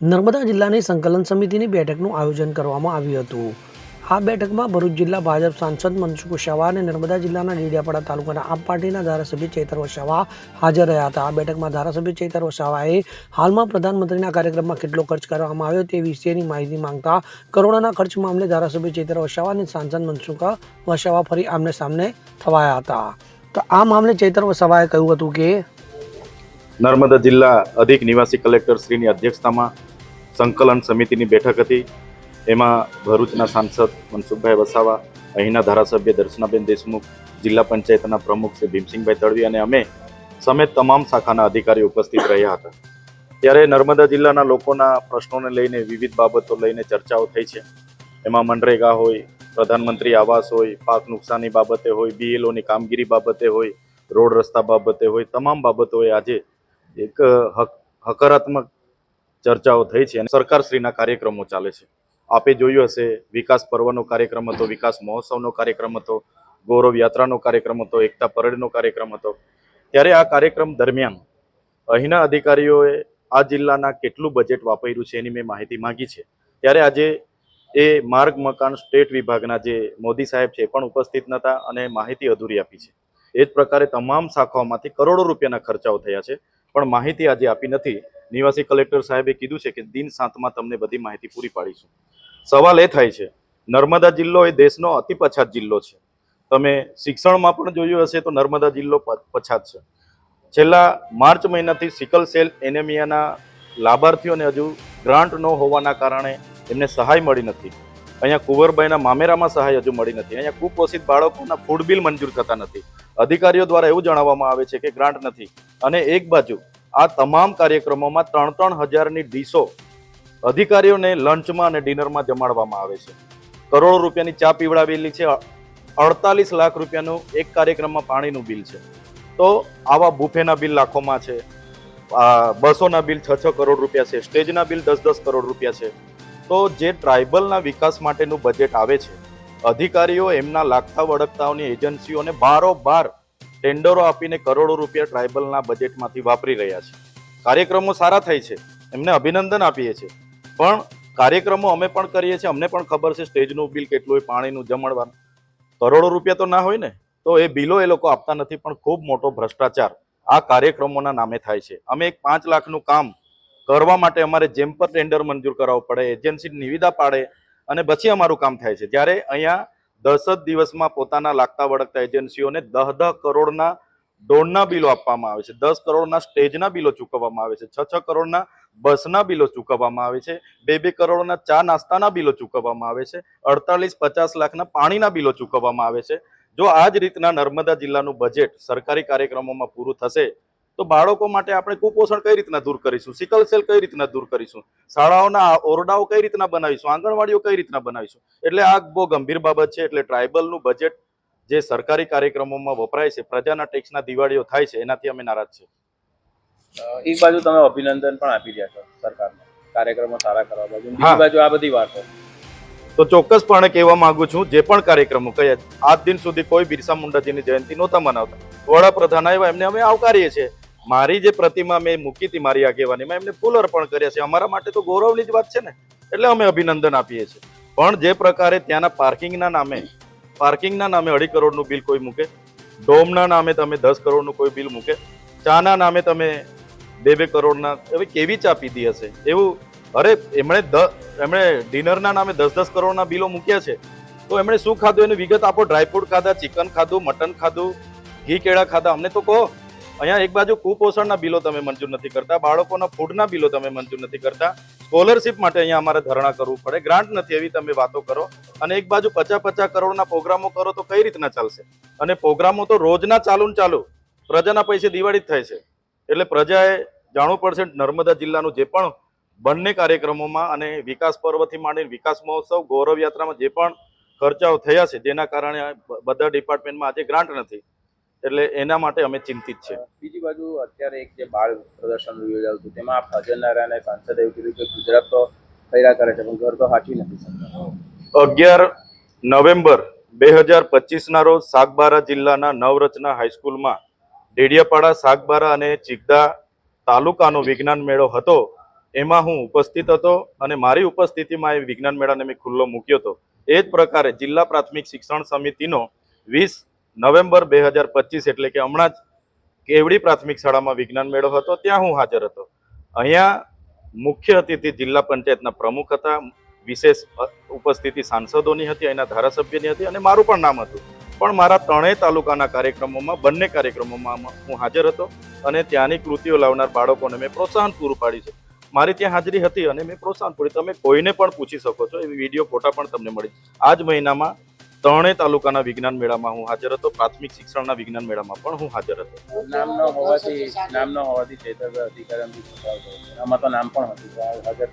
નર્મદા જિલ્લાની સંકલન સમિતિની બેઠકનું આયોજન કરવામાં આવ્યું હતું. આ બેઠકમાં ભરૂચ જિલ્લા ભાજપ સાંસદ મનસુખ વસાવા અને નર્મદા જિલ્લાના ડેડિયાપાડા તાલુકાના આપ પાર્ટીના ધારાસભ્ય ચેતર વસાવા હાજર રહ્યા હતા. આ બેઠકમાં ધારાસભ્ય ચેતર વસાવાએ હાલમાં પ્રધાનમંત્રીના કાર્યક્રમમાં કેટલો ખર્ચ કરવામાં આવ્યો તે વિશેની માહિતી માંગતા કરોડોના ખર્ચ મામલે ધારાસભ્ય ચેતર વસાવા અને સાંસદ મનસુખ વસાવા ફરી આમને સામને થવાયા હતા. તો આ મામલે ચેતર વસાવાએ કહ્યું હતું કે નર્મદા જિલ્લા અધિક નિવાસી કલેક્ટર શ્રીની અધ્યક્ષતામાં સંકલન સમિતિની બેઠક હતી. એમાં ભરૂચના સાંસદ મનસુખભાઈ વસાવા, અહીંના ધારાસભ્ય દર્શનાબેન દેશમુખ, જિલ્લા પંચાયતના પ્રમુખ શ્રી ભીમસિંહભાઈ તળવી અને અમે સમેત તમામ શાખાના અધિકારીઓ ઉપસ્થિત રહ્યા હતા. ત્યારે નર્મદા જિલ્લાના લોકોના પ્રશ્નોને લઈને વિવિધ બાબતો લઈને ચર્ચાઓ થઈ છે. એમાં મનરેગા હોય, પ્રધાનમંત્રી આવાસ હોય, પાક નુકસાની બાબતે હોય, બીએલઓની કામગીરી બાબતે હોય, રોડ રસ્તા બાબતે હોય, તમામ બાબતોએ આજે એક હક, હકારાત્મક ચર્ચાઓ થઈ છે અને સરકારશ્રીના કાર્યક્રમો ચાલે છે. આપે જોયું હશે, વિકાસ પર્વનો કાર્યક્રમ હતો, વિકાસ મહોત્સવનો કાર્યક્રમ હતો, ગૌરવ યાત્રાનો કાર્યક્રમ હતો, એકતા પરેડનો કાર્યક્રમ હતો. ત્યારે આ કાર્યક્રમ દરમિયાન અહીંના અધિકારીઓએ આ જિલ્લાના કેટલું બજેટ વાપર્યું છે એની મેં માહિતી માંગી છે. ત્યારે આજે એ માર્ગ, મકાન, સ્ટેટ વિભાગના જે મોદી સાહેબ છે પણ ઉપસ્થિત નહોતા અને માહિતી અધૂરી આપી છે. એ જ પ્રકારે તમામ શાખાઓમાંથી કરોડો રૂપિયાના ખર્ચાઓ થયા છે. પણ માહિતી આજે આપી નથી. નિવાસી કલેક્ટર સાહેબે કીધું છે કે દિન સાતમાં તમને બધી માહિતી પૂરી પાડીશું. સવાલ એ થાય છે, નર્મદા જિલ્લો એ દેશનો અતિ પછાત જિલ્લો છે. તમે શિક્ષણમાં પણ જોયું હશે તો નર્મદા જિલ્લો પછાત છે. છેલ્લા માર્ચ મહિનાથી સિકલ સેલ એનેમિયાના લાભાર્થીઓને હજુ ગ્રાન્ટ ન હોવાના કારણે એમને સહાય મળી નથી. અહીંયા કુંવરબાઈના મામેરામાં સહાય હજુ મળી નથી. અહીંયા કુપોષિત બાળકોના ફૂડ બિલ મંજૂર થતા નથી. અધિકારીઓ દ્વારા એવું જણાવવામાં આવે છે કે ગ્રાન્ટ નથી. અને એક બાજુ, આ તમામ કાર્યક્રમોમાં ત્રણ ત્રણ હજારની ડીશો અધિકારીઓને લંચમાં અને ડિનરમાં જમાડવામાં આવે છે. કરોડો રૂપિયાની ચા પીવડાવેલી છે અડતાલીસ લાખ રૂપિયાનું એક કાર્યક્રમમાં પાણીનું બિલ છે. તો આવા બુફેના બિલ લાખોમાં છે બસોના બિલ છ છ કરોડ રૂપિયા છે, સ્ટેજના બિલ દસ દસ કરોડ રૂપિયા છે. તો જે ટ્રાઇબલના વિકાસ માટેનું બજેટ આવે છે, અધિકારીઓ એમના લાગતા વળગતાઓની એજન્સીઓને બારોબાર ટેન્ડરો આપીને કરોડો રૂપિયા ટ્રાઇબલના બજેટમાંથી વાપરી રહ્યા છે. કાર્યક્રમો સારા થાય છે, એમને અભિનંદન આપીએ છીએ. પણ કાર્યક્રમો અમે પણ કરીએ છીએ, અમને પણ ખબર છે સ્ટેજનું બિલ કેટલું હોય પાણીનું જમણવાનું કરોડો રૂપિયા તો ના હોય ને, તો એ બિલો એ લોકો આપતા નથી, પણ ખૂબ મોટો ભ્રષ્ટાચાર આ કાર્યક્રમોના નામે થાય છે. અમે એક પાંચ લાખનું કામ કરવા માટે અમારે જેમ પર ટેન્ડર મંજૂર કરાવવું પડે, એજન્સી નિવિદા પાડે અને પછી અમારું કામ થાય છે. જ્યારે અહીંયા દસ જ દિવસમાં પોતાના લાગતા વળગતા એજન્સીઓને દહ દહ કરોડના ડોનના બિલો આપવામાં આવે છે. દસ કરોડના સ્ટેજના બિલો ચૂકવવામાં આવે છે. છ છ કરોડના બસના બિલો ચૂકવવામાં આવે છે. બે બે કરોડના ચા નાસ્તાના બિલો ચૂકવવામાં આવે છે. અડતાલીસ પચાસ લાખના પાણીના બિલો ચૂકવવામાં આવે છે. જો આ જ રીતના નર્મદા જિલ્લાનું બજેટ સરકારી કાર્યક્રમોમાં પૂરું થશે તો બાળકો માટે આપણે કુપોષણ કઈ રીતના દૂર કરીશું? સિકલ સેલ કઈ રીતના દૂર કરીશું? શાળાઓના ઓરડાઓ કઈ રીતના બનાવીશું? આંગણવાડીઓ કઈ રીતના બનાવીશું? એટલે આ બહુ ગંભીર બાબત છે એટલે ટ્રાઇબલનું બજેટ જે સરકારી કાર્યક્રમોમાં વપરાય છે પ્રજાના ટેક્સના દિવાળીઓ થાય છે એનાથી અમે નારાજ છે એક બાજુ તમે અભિનંદન પણ આપી રહ્યા છો સરકારને. કાર્યક્રમો સારા કરવા બાજુ. બીજી બાજુ આ બધી વાતો. તો ચોક્કસપણે કહેવા માંગુ છું જે પણ કાર્યક્રમો કયા આજ દિન સુધી કોઈ બિરસા મુંડાજીની જયંતિ નહોતા મનાવતા. વડાપ્રધાન આવ્યા એમને અમે આવકારીએ છીએ. મારી જે પ્રતિમા મેં મૂકી હતી મારી આગેવાનીમાં, એમને ફૂલ અર્પણ કર્યા છે. અમારા માટે તો ગૌરવની જ વાત છે ને? એટલે અમે અભિનંદન આપીએ છીએ. પણ જે પ્રકારે ત્યાંના પાર્કિંગના નામે પાર્કિંગના નામે અઢી કરોડનું બિલ કોઈ મૂકે, ડોમના નામે તમે દસ કરોડનું કોઈ બિલ મૂકે, ચાના નામે તમે બે બે કરોડના, હવે કેવી ચા પીધી હશે? એવું, અરે, એમણે એમણે ડિનરના નામે દસ દસ કરોડના બિલો મૂક્યા છે. તો એમણે શું ખાધું? એની વિગત આપો. ડ્રાયફ્રૂટ ખાધા, ચિકન ખાધું, મટન ખાધું, ઘી કેળા ખાધા. અમને તો કહો. અહીંયા એક બાજુ કુપોષણના બિલો તમે મંજૂર નથી કરતા, બાળકોના ફૂડના બિલો તમે મંજૂર નથી કરતા. સ્કોલરશિપ માટે અહીંયા અમારે ધરણા કરવું પડે. ગ્રાન્ટ નથી, એવી તમે વાતો કરો. અને એક બાજુ પચાસ પચાસ કરોડના પ્રોગ્રામો કરો તો કઈ રીતના ચાલશે? અને પ્રોગ્રામો તો રોજના ચાલુ ને ચાલુ. પ્રજાના પૈસે દિવાળી જ થાય છે. એટલે પ્રજાએ જાણવું પડશે નર્મદા જિલ્લાનું જે પણ બંને કાર્યક્રમોમાં અને વિકાસ પર્વથી માંડીને વિકાસ મહોત્સવ, ગૌરવ યાત્રામાં જે પણ ખર્ચાઓ થયા છે, જેના કારણે બધા ડિપાર્ટમેન્ટમાં આજે ગ્રાન્ટ નથી. એટલે એના માટે અમે ચિંતિત છે બીજી બાજુ અત્યારે એક જે બાળ પ્રદર્શન યોજાયું હતું તેમાં આપ હાજર ના રહ્યા અને સાંસદે એવું કીધું કે ગુજરાત તો ફર્યા કરે છે પણ ઘર તો હાચી નથી શકતા. અગિયાર નવેમ્બર બે હજાર પચીસના રોજ સાગબારા જિલ્લાના નવરચના હાઈસ્કૂલમાં ડેડિયાપાડા સાગબારા અને ચિગદા તાલુકાનો વિજ્ઞાન મેળો હતો. એમાં હું ઉપસ્થિત હતો અને મારી ઉપસ્થિતિમાં એ વિજ્ઞાન મેળાને મેં ખુલ્લો મૂક્યો હતો. એ જ પ્રકારે જિલ્લા પ્રાથમિક શિક્ષણ સમિતિનો વીસ નવેમ્બર બે હજાર પચીસ એટલે કે હમણાં જ કેવડી પ્રાથમિક શાળામાં વિજ્ઞાન મેળો હતો, ત્યાં હું હાજર હતો. અહીંયા મુખ્ય અતિથિ જિલ્લા પંચાયતના પ્રમુખ હતા, વિશેષ ઉપસ્થિતિ સાંસદોની હતી એના ધારાસભ્યની હતી અને મારું પણ નામ હતું. પણ મારા ત્રણેય તાલુકાના કાર્યક્રમોમાં, બંને કાર્યક્રમોમાં હું હાજર હતો અને ત્યાંની કૃતિઓ લાવનાર બાળકોને મેં પ્રોત્સાહન પૂરું પાડ્યું છે. મારી ત્યાં હાજરી હતી અને મેં પ્રોત્સાહન પૂરી, તમે કોઈને પણ પૂછી શકો છો, એવી વીડિયો ફોટા પણ તમને મળી આ જ મહિનામાં ત્રણેય તાલુકાના વિજ્ઞાન મેળામાં હું હાજર હતો. પ્રાથમિક શિક્ષણના વિજ્ઞાન મેળામાં પણ હું હાજર હતો. નામ ન હોવાથી નામ ન હોવાથી ચેતરભાઈ અધિકારી આમાં તો નામ પણ હતું હાજર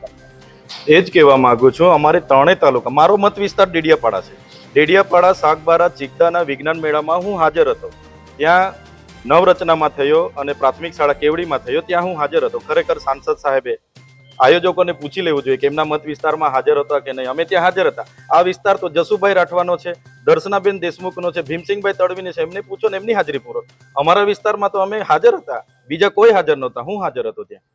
એ જ કહેવા માંગુ છું અમારે ત્રણેય તાલુકા મારો મત વિસ્તાર ડેડિયાપાડા છે. ડેડિયાપાડા શાકબારા ચિકદાના વિજ્ઞાન મેળામાં હું હાજર હતો. ત્યાં નવરચનામાં થયો અને પ્રાથમિક શાળા કેવડીમાં થયો ત્યાં હું હાજર હતો. ખરેખર સાંસદ સાહેબે આયોજકોને પૂછી લેવું જોઈએ કે એમના મત વિસ્તારમાં હાજર હતા કે નહીં. અમે ત્યાં હાજર હતા. આ વિસ્તાર તો જસુભાઈ રાઠવાનો છે દર્શનાબેન દેશમુખનો છે ભીમસિંહભાઈ તડવીને છે. એમને પૂછો ને એમની હાજરી પૂરો. અમારા વિસ્તારમાં તો અમે હાજર હતા. બીજા કોઈ હાજર નહોતા. હું હાજર હતો ત્યાં.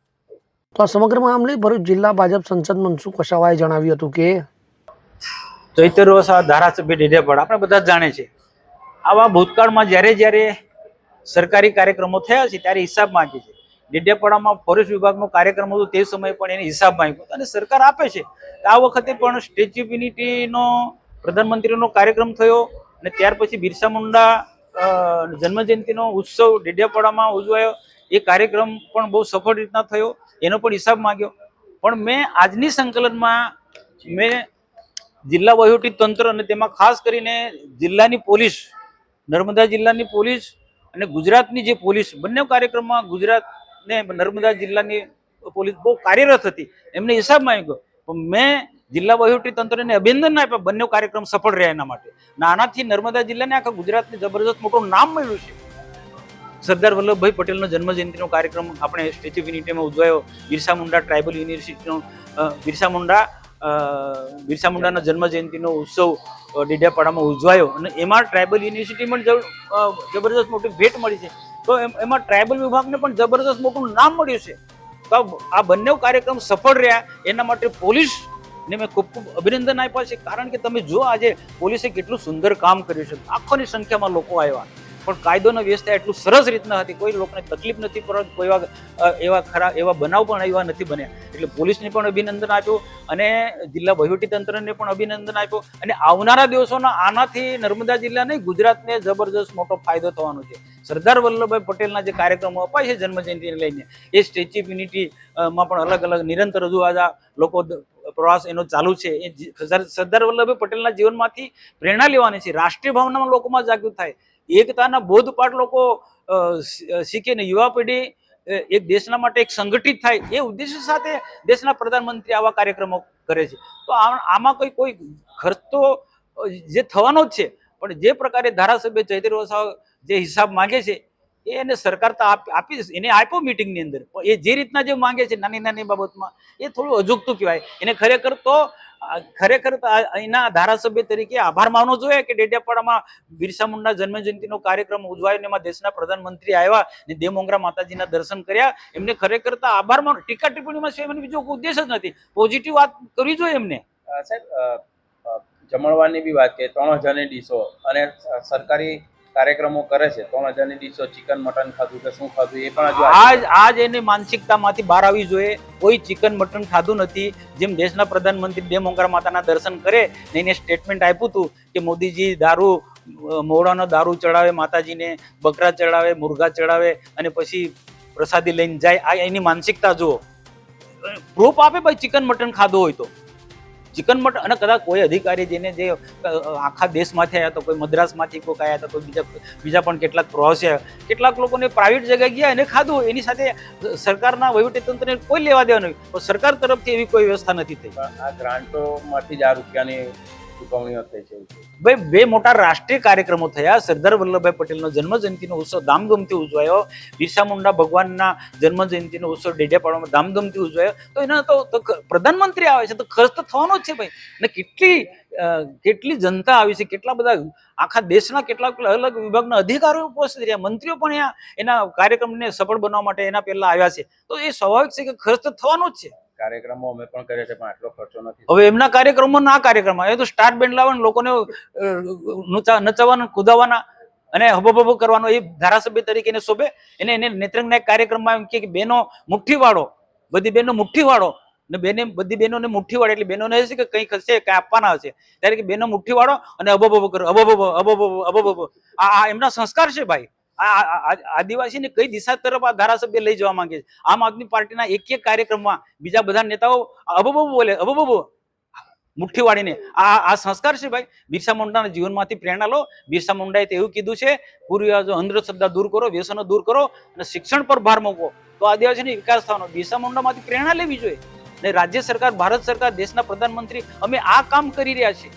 તો આ સમગ્ર મામલે ભરૂચ જિલ્લા ભાજપ સંસદ મનસુખ વસાવાએ જણાવ્યું હતું કે ચૈતર વસા ધારાસભ્ય ડેડિયાપાડા આપણે બધા જ જાણે છે આવા ભૂતકાળમાં જ્યારે જ્યારે સરકારી કાર્યક્રમો થયા છે ત્યારે હિસાબ માંગે છે ડેડિયાપાડામાં ફોરેસ્ટ વિભાગનો કાર્યક્રમ હતો તે સમયે પણ એને હિસાબ માંગ્યો અને સરકાર આપે છે. આ વખતે પણ સ્ટેચ્યુ ઓફ યુનિટીનો પ્રધાનમંત્રીનો કાર્યક્રમ થયો અને ત્યાર પછી બિરસા મુંડા જન્મજયંતિનો ઉત્સવ ડેડિયાપાડામાં ઉજવાયો. એ કાર્યક્રમ પણ બહુ સફળ રીતના થયો. એનો પણ હિસાબ માંગ્યો. પણ મેં આજની સંકલનમાં મેં જિલ્લા વહીવટી તંત્ર અને તેમાં ખાસ કરીને જિલ્લાની પોલીસ, નર્મદા જિલ્લાની પોલીસ અને ગુજરાતની જે પોલીસ બંને કાર્યક્રમમાં ગુજરાત ને નર્મદા જિલ્લાની પોલીસ બહુ કાર્યરત હતી. એમને હિસાબ માંગ્યો. પણ મેં જિલ્લા વહીવટી તંત્રને અભિનંદન આપ્યા, બંને કાર્યક્રમ સફળ રહ્યા એના માટે. નાનાથી નર્મદા જિલ્લાને આખા ગુજરાતને જબરજસ્ત મોટું નામ મળ્યું છે. સરદાર વલ્લભભાઈ પટેલનો જન્મજયંતિનો કાર્યક્રમ આપણે સ્ટેચ્યુ ઓફ યુનિટીમાં ઉજવાયો. બિરસા મુંડા ટ્રાઇબલ યુનિવર્સિટીનો બિરસા મુંડા બિરસા મુંડાના જન્મજયંતિનો ઉત્સવ ડેડિયાપાડામાં ઉજવાયો. અને એમાં ટ્રાઇબલ યુનિવર્સિટીમાં જબરજસ્ત મોટી ભેટ મળી છે. તો એમાં ટ્રાઇબલ વિભાગને પણ જબરદસ્ત મોટું નામ મળ્યું છે. તો આ- આ બંને કાર્યક્રમ સફળ રહ્યા. એના માટે પોલીસ ને મેં ખૂબ ખૂબ અભિનંદન આપ્યા છે. કારણ કે તમે જો આજે પોલીસે કેટલું સુંદર કામ કર્યું છે. લાખોની સંખ્યામાં લોકો આવ્યા. પણ કાયદોનો વ્યવસ્થા એટલું સરસ રીતના હતી. કોઈ લોકોને તકલીફ નથી પરંતુ કોઈ એવા ખરા, એવા બનાવ પણ એવા નથી બન્યા. એટલે પોલીસને પણ અભિનંદન આપ્યું અને જિલ્લા વહીવટી તંત્રને પણ અભિનંદન આપ્યું. અને આવનારા દિવસોના આનાથી નર્મદા જિલ્લાને ગુજરાતને જબરજસ્ત મોટો ફાયદો થવાનો છે. સરદાર વલ્લભભાઈ પટેલના જે કાર્યક્રમો અપાય છે જન્મજયંતિને લઈને, એ સ્ટેચ્યુ ઓફ યુનિટી માં પણ અલગ અલગ નિરંતર હજુ આજા લોકો પ્રવાસ એનો ચાલુ છે. એ સરદાર વલ્લભભાઈ પટેલના જીવનમાંથી પ્રેરણા લેવાની છે. રાષ્ટ્રીય ભાવનામાં લોકોમાં જાગૃત થાય. એકતાના બોધપાઠ લોકો અ, શીખે ને યુવા પેઢી એક દેશના માટે એક સંગઠિત થાય એ ઉદ્દેશ્ય સાથે દેશના પ્રધાનમંત્રી આવા કાર્યક્રમો કરે છે. તો આમાં કોઈ કોઈ ખર્ચ તો જે થવાનો જ છે પણ જે પ્રકારે ધારાસભ્ય ચૈતર વસાવ જે હિસાબ માંગે છે એ એને સરકાર તો આપ- એને આપ્યો મિટિંગની અંદર. એ જે રીતના જે માંગે છે નાની નાની બાબતમાં એ થોડું અજુગતું કહેવાય. એને ખરેખર તો ખરેખર અહીંના ધારાસભ્ય તરીકે આભાર માનવો જોઈએ કે ડેડિયાપાડામાં બિરસા મુંડા જન્મજયંતિનો કાર્યક્રમ ઉજવાયો ને એમાં દેશના પ્રધાનમંત્રી આવ્યા ને દેવમોંગરા માતાજીના દર્શન કર્યા. એમને ખરેખર તો આભાર માનો. ટીકા ટિપ્પણીમાં છે એમને બીજો ઉદ્દેશ જ નથી. પોઝિટિવ વાત કરવી જોઈએ એમને. સાહેબ અ, બી વાત કે ત્રણ હજારની ડીશો અને સરકારી કાર્યક્રમો કરે છે, ત્રણ હજારની દિવસો ચિકન મટન ખાધું કે શું ખાધું એ પણ આજ આજ એની માનસિકતામાંથી બહાર આવી જોઈએ. કોઈ ચિકન મટન ખાધું નથી. જેમ દેશના પ્રધાનમંત્રી બે મોંગરા માતાના દર્શન કરે ને એને સ્ટેટમેન્ટ આપ્યું હતું કે મોદીજી દારૂ મોડાનો દારૂ ચડાવે, માતાજીને બકરા ચડાવે, મુર્ગા ચડાવે અને પછી પ્રસાદી લઈને જાય. આ એની માનસિકતા જુઓ. પ્રૂફ આપે ભાઈ ચિકન મટન ખાધું હોય તો. ચિકન મટન અને કદાચ કોઈ અધિકારી જેને જે આખા દેશમાંથી આવ્યા તો, કોઈ મદ્રાસમાંથી કોઈક આવ્યા તો, કોઈ બીજા બીજા પણ કેટલાક પ્રવાસી આવ્યા કેટલાક લોકોને પ્રાઇવેટ જગ્યાએ ગયા એને ખાધું. એની સાથે સરકારના વહીવટીતંત્રને કોઈ લેવા દેવા નહીં. પણ સરકાર તરફથી એવી કોઈ વ્યવસ્થા નથી થઈ. આ ગ્રાન્ટોમાંથી જ આ રૂપિયાની ચૂકવણીઓ થઈ છે. ભાઈ, બે મોટા રાષ્ટ્રીય કાર્યક્રમો થયા. સરદાર વલ્લભભાઈ પટેલનો જન્મજયંતિનો ઉત્સવ ધામધૂમથી ઉજવાયો. બિરસા મુંડા ભગવાનના જન્મ જયંતિનો ઉત્સવ ડેડિયાપાડામાં ધામધૂમથી ઉજવાયો. તો એના તો તો પ્રધાનમંત્રી આવે છે, તો ખર્ચ તો થવાનો જ છે ભાઈ. અને કેટલી કેટલી જનતા આવી છે, કેટલા બધા આખા દેશના કેટલાક અલગ વિભાગના અધિકારીઓ ઉપસ્થિત રહ્યા. મંત્રીઓ પણ એના કાર્યક્રમને સફળ બનાવવા માટે એના પહેલા આવ્યા છે. તો એ સ્વાભાવિક છે કે ખર્ચ તો થવાનો જ છે. કાર્યક્રમો અમે પણ કરે છે, પણ આટલો ખર્ચો નથી હવે એમના કાર્યક્રમો ના કાર્યક્રમ એ તો સ્ટાર્ટ બેન્ડ લાવવાનું લોકોને નચાવવાના, કુદાવવાના અને હબો કરવાનો એ ધારાસભ્ય તરીકે શોભે. એને એને નેત્રંગના એક કાર્યક્રમમાં એમ કે બેનો મુઠ્ઠી વાળો બધી બેનો મુઠ્ઠી વાળો ને બેને, બધી બહેનોને મુઠ્ઠી વાળે એટલે બહેનોને હશે કે કંઈક હશે, કંઈ આપવાના હશે? ત્યારે કે બેનો મુઠ્ઠી વાળો અને અબોબો કરો અબો અબોબો અબોબો આ એમના સંસ્કાર છે ભાઈ. આદિવાસીને કઈ દિશા તરફ આ ધારાસભ્ય લઈ જવા માંગે છે? આમ આદમી પાર્ટીના એક એક કાર્યક્રમમાં બીજા બધા નેતાઓ અબો બોલે અબો મુઠ્ઠી વાળીને આ આ સંસ્કાર છે ભાઈ? બિરસા મુંડાના જીવનમાંથી પ્રેરણા લો. બિરસા મુંડાએ તો એવું કીધું છે પૂર્વજો અંધશ્રદ્ધા દૂર કરો, વ્યસનો દૂર કરો અને શિક્ષણ પર ભાર મૂકો. તો આદિવાસીનો વિકાસ થવાનો. બિરસા મુંડામાંથી પ્રેરણા લેવી જોઈએ. ને રાજ્ય સરકાર, ભારત સરકાર, દેશના પ્રધાનમંત્રી, અમે આ કામ કરી રહ્યા છીએ.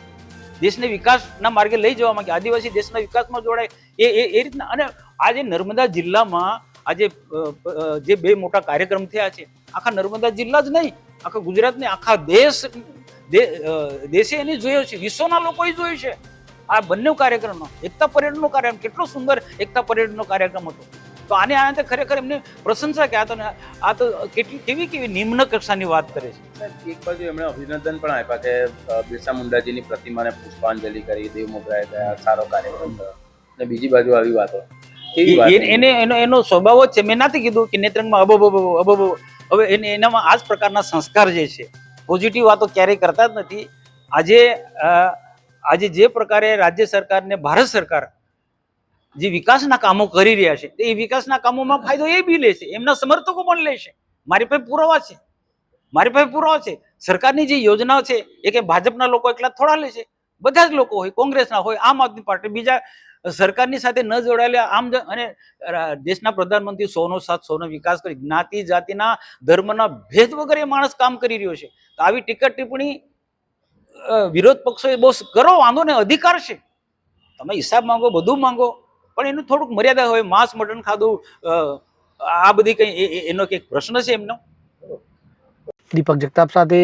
દેશને વિકાસના માર્ગે લઈ જવા માંગે. આદિવાસી દેશના વિકાસમાં જોડાય. એ એ રીતના. અને આજે નર્મદા જિલ્લામાં આજે જે બે મોટા કાર્યક્રમ થયા છે, આખા નર્મદા જિલ્લા જ નહીં, આખા ગુજરાતને, આખા દેશ દેશે એને જોયો છે, વિશ્વના લોકોએ જોયું છે. આ બંને કાર્યક્રમનો એકતા પરેડનો કાર્યક્રમ, કેટલો સુંદર એકતા પરેડનો કાર્યક્રમ હતો. તો આને આને ખરેખર એમને પ્રશંસા કે આ તો આ તો કેટલી, કેવી કેવી નિમ્ન કક્ષાની વાત કરે છે. એક બાજુ એમણે અભિનંદન પણ આપ્યા કે બિરસા મુંડાજીની પ્રતિમાને પુષ્પાંજલિ કરી, દેવ મોગરાએ ગયા, સારો કાર્યક્રમ થયો અને બીજી બાજુ આવી વાતો. એને એનો એનો સ્વભાવ જ છે. મેં નથી કીધું કે નેત્રંગમાં અબો અબો. હવે એને એનામાં આ જ પ્રકારના સંસ્કાર જે છે પોઝિટિવ વાતો ક્યારેય કરતા જ નથી. આજે આજે જે પ્રકારે રાજ્ય સરકાર ને ભારત સરકાર જે વિકાસના કામો કરી રહ્યા છે એ વિકાસના કામોમાં ફાયદો એ બી લેશે. એમના સમર્થકો પણ લેશે. મારી પાસે પુરાવા છે. મારી પાસે પુરાવા છે. સરકારની જે યોજનાઓ છે એ કે ભાજપના લોકો એકલા થોડા લે છે બધા જ લોકો હોય કોંગ્રેસના હોય આમ આદમી પાર્ટી બીજા સરકારની સાથે ન જોડાયેલા આમ અને દેશના પ્રધાનમંત્રી સૌનો સાથ સૌનો વિકાસ કરી જ્ઞાતિ જાતિના ધર્મના ભેદ વગર એ માણસ કામ કરી રહ્યો છે. તો આવી ટીકા ટિપ્પણી વિરોધ પક્ષોએ બહુ કરો વાંધો ને અધિકાર છે. તમે હિસાબ માંગો બધું માંગો પણ એનું થોડુંક મર્યાદા હોય માંસ મટન ખાધું આ બધી કઈ એનો કંઈક પ્રશ્ન છે એમનો? દીપક જગતાપ સાથે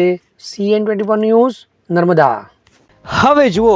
સીએન ટ્વેન્ટી ન્યૂઝ નર્મદા. હવે જુઓ